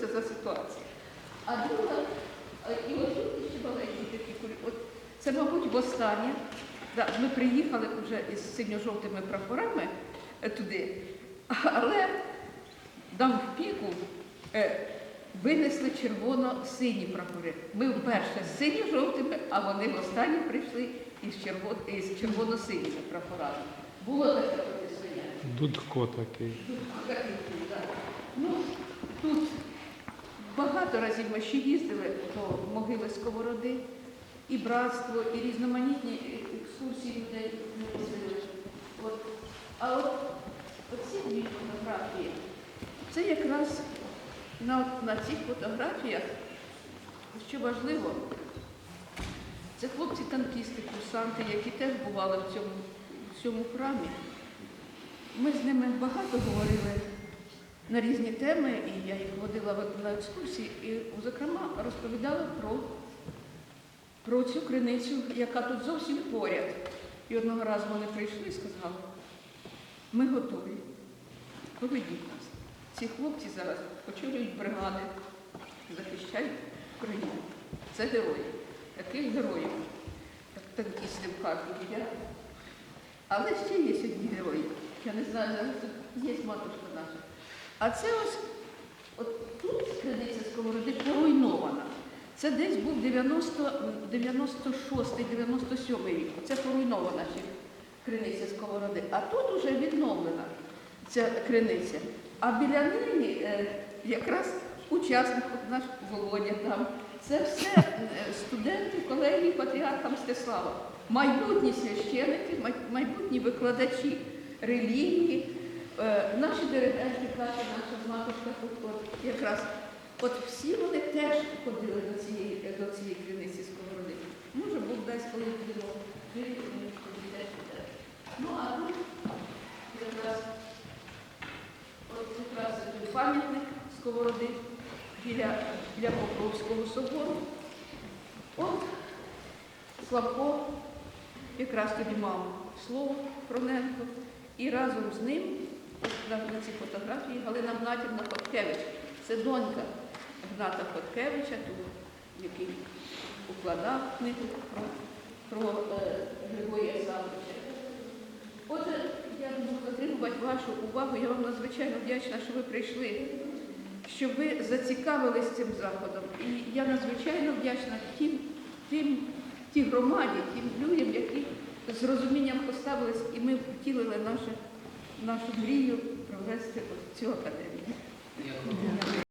це за ситуація. А друга, е, і ось тут ще маленькі такі кулі. От це, мабуть, востаннє. Да, ми приїхали вже із синьо-жовтими прапорами е, туди, але нам в піку е, винесли червоно-сині прапори. Ми вперше з синьо-жовтими, а вони востаннє прийшли із, червон- із червоно-синіми прапорами. Було таке протистояння. Дудко такий. Ну, тут багато разів ми ще їздили до могили Сковороди, і братство, і різноманітні екскурсії людей возили. От. А от оці дві фотографії, це якраз на, на цих фотографіях, що важливо, це хлопці-танкісти, курсанти, які теж бували в цьому, в цьому храмі. Ми з ними багато говорили на різні теми, і я їх водила на екскурсії, і, зокрема, розповідала про, про цю криницю, яка тут зовсім поряд. І одного разу вони прийшли і сказали, ми готові, поведіть нас. Ці хлопці зараз очолюють бригади, захищають Україну. Це герої. Таких героїв, як танкісти вказують. Я. Але ще є одні герої. Я не знаю, зараз є матушка наша. А це ось, от тут криниця сковороди поруйнована. Це десь був 96-97 рік. Це поруйнована ще криниця сковороди. А тут вже відновлена ця криниця. А біля неї е, якраз учасник наш Володя там. Це все е, студенти колегії патріарха Мстислава, майбутні священики, майбутні викладачі релігії, Е, Наші диригенти, каже тут от, якраз. От всі вони теж ходили до цієї, до цієї криниці сковороди. Може, Бог дасть, коли ми туди. Ну, а тут якраз от якраз пам'ятник сковороди біля, біля Покровського собору. От Славко якраз тоді мав слово Фроненко. І разом з ним на, цій фотографії Галина Гнатівна Хоткевич. Це донька Гната Хоткевича, який укладав книгу про, про е, Григорія Савича. Отже, я буду затримувати вашу увагу. Я вам надзвичайно вдячна, що ви прийшли, що ви зацікавились цим заходом. І я надзвичайно вдячна тим, тим, тій громаді, тим людям, які з розумінням поставились, і ми втілили нашу, нашу мрію провести цю академію.